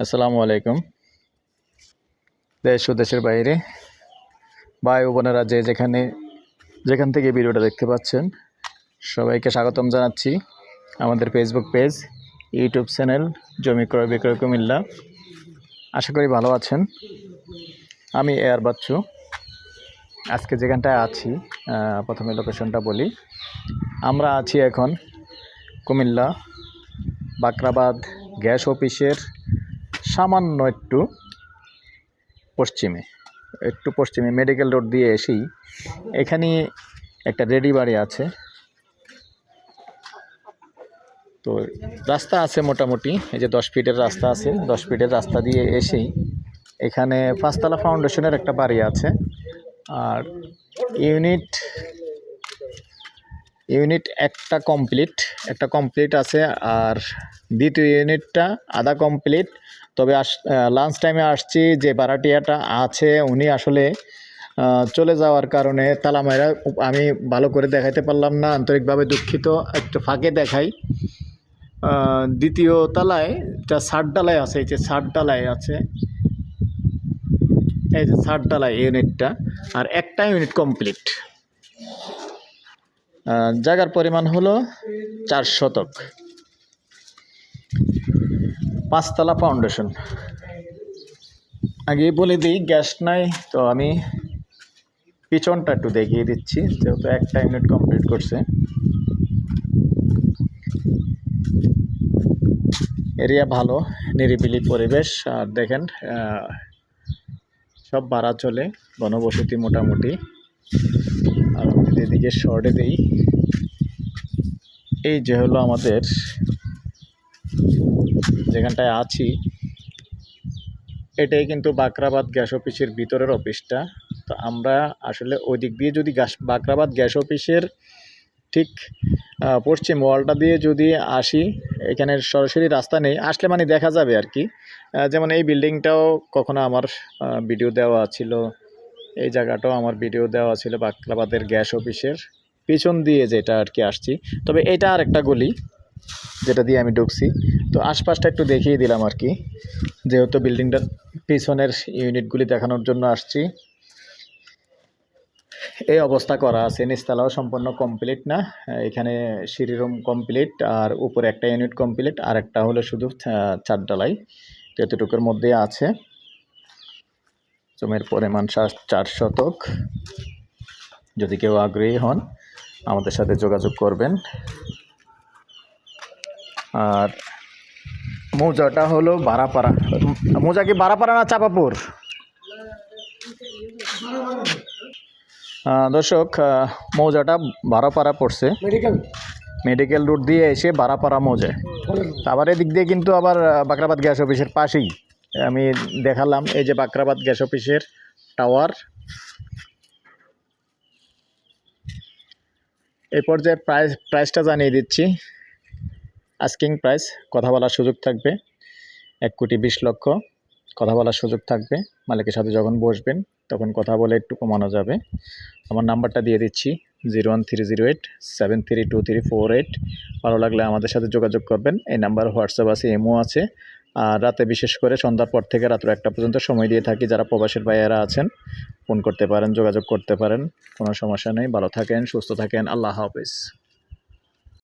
আসসালামু আলাইকুম দেশ ও দেশের বাইরে ভাই ও বোনেরা যে যেখানে যেখান থেকে ভিডিওটা দেখতে পাচ্ছেন, সবাইকে স্বাগতম জানাচ্ছি আমাদের ফেসবুক পেজ ইউটিউব চ্যানেল জমি ক্রয় বিক্রয় কুমিল্লা। আশা করি ভালো আছেন। আমি এয়ার বাচ্চু। আজকে যেখানটায় আছি প্রথমে লোকেশনটা বলি। আমরা আছি এখন কুমিল্লা, বাকরাবাদ গ্যাস অফিসের সামান্য একটু পশ্চিমে একটু পশ্চিমে মেডিকেল রোড দিয়ে এসেই এখানে একটা রেডি বাড়ি আছে। তো রাস্তা আছে মোটামুটি, এই যে দশ ফিটের রাস্তা আছে, দশ ফিটের রাস্তা দিয়ে এসেই এখানে পাঁচতলা ফাউন্ডেশনের একটা বাড়ি আছে। আর ইউনিট ইউনিট একটা কমপ্লিট একটা কমপ্লিট আছে আর দ্বিতীয় ইউনিটটা আধা কমপ্লিট। তবে আস লাঞ্চ টাইমে আসছি, যে ভাড়াটিয়াটা আছে উনি আসলে চলে যাওয়ার কারণে তালা মায়েরা আমি ভালো করে দেখাইতে পারলাম না, আন্তরিকভাবে দুঃখিত, একটু ফাঁকে দেখাই। দ্বিতীয় তলায় একটা ষাট ডালায় আছে, এই যে ষাট ডালায় আছে, এই যে ষাট ডালায় ইউনিটটা, আর একটা ইউনিট কমপ্লিট। জায়গার পরিমাণ হলো চার শতক। পাঁচতলা ফাউন্ডেশন। আগে বলে দিই, গ্যাস নাই, তো আমি পিছনটা একটু দেখিয়ে দিচ্ছি, যেহেতু একটা ইউনিট কমপ্লিট করছে। এরিয়া ভালো, নিরিবিলি পরিবেশ, আর দেখেন সব ভাড়া চলে গণবসতি মোটামুটি। আর আমি যদি এদিকে শর্টে দিই, এই যে হলো আমাদের যেখানটায় আছি, এটাই কিন্তু বাকরাবাদ গ্যাস অফিসের ভিতরের অফিসটা। তো আমরা আসলে ওই দিক দিয়ে যদি গ্যাস, বাকরাবাদ গ্যাস অফিসের ঠিক পশ্চিম ওয়ালটা দিয়ে যদি আসি, এখানে সরাসরি রাস্তা নেই, আসলে মানে দেখা যাবে আর কি। যেমন এই বিল্ডিংটাও কখনো আমার ভিডিও দেওয়া ছিল এই জায়গাটাও আমার ভিডিও দেওয়া ছিল বাকরাবাদের গ্যাস অফিসের। পিছন দিয়ে যেটা আর কি আসছি। তবে এটা আর একটা গলি যেটা দিয়ে আমি ঢুকছি। তো আশপাশটা একটু দেখিয়ে দিলাম আর কি। যেহেতু বিল্ডিংটার পিছনের ইউনিটগুলি দেখানোর জন্য আসছি। এই অবস্থা করা আছে। নিচতলাও সম্পূর্ণ কমপ্লিট না। এখানে সিঁড়ি রুম কমপ্লিট আর উপরে একটা ইউনিট কমপ্লিট। আর একটা হলো শুধু আহ, চার ডালাই তো এতটুকুর মধ্যে আছে। জমির পরিমাণ চার শতক। যদি কেউ আগ্রহী হন আমাদের সাথে যোগাযোগ করবেন। আর মৌজাটা হলো বারাপাড়া। মৌজা কি বারাপাড়া না চাপাপুর? দর্শক মৌজাটা বারাপাড়া পড়ছে। মেডিকেল মেডিকেল রুট দিয়ে এসে বারাপাড়া মৌজায়। আবার এদিক দিয়ে কিন্তু আবার বাকরাবাদ গ্যাস অফিসের পাশেই। আমি দেখালাম, এই যে বাকরাবাদ গ্যাস অফিসের টাওয়ার। এই পর্যায়ে প্রাইস প্রাইসটা জানিয়ে দিচ্ছি। আস্কিং প্রাইস কথা বলার সুযোগ থাকবে। এক কোটি বিশ লক্ষ, কথা বলার সুযোগ থাকবে। মালিকের সাথে যখন বসবেন, তখন কথা বলে একটু কমানো যাবে। আমার নাম্বারটা দিয়ে দিচ্ছি, zero one three zero eight, seven three two three four eight. ভালো লাগলে আমাদের সাথে যোগাযোগ করবেন। এই নাম্বার হোয়াটসঅ্যাপ আছে এমও আছে। আর রাতে বিশেষ করে সন্ধ্যার পর থেকে রাত্র একটা পর্যন্ত সময় দিয়ে থাকি যারা প্রবাসের ভাইয়েরা আছেন। ফোন করতে পারেন, যোগাযোগ করতে পারেন, কোনো সমস্যা নেই। ভালো থাকেন, সুস্থ থাকেন। আল্লাহ হাফিজ।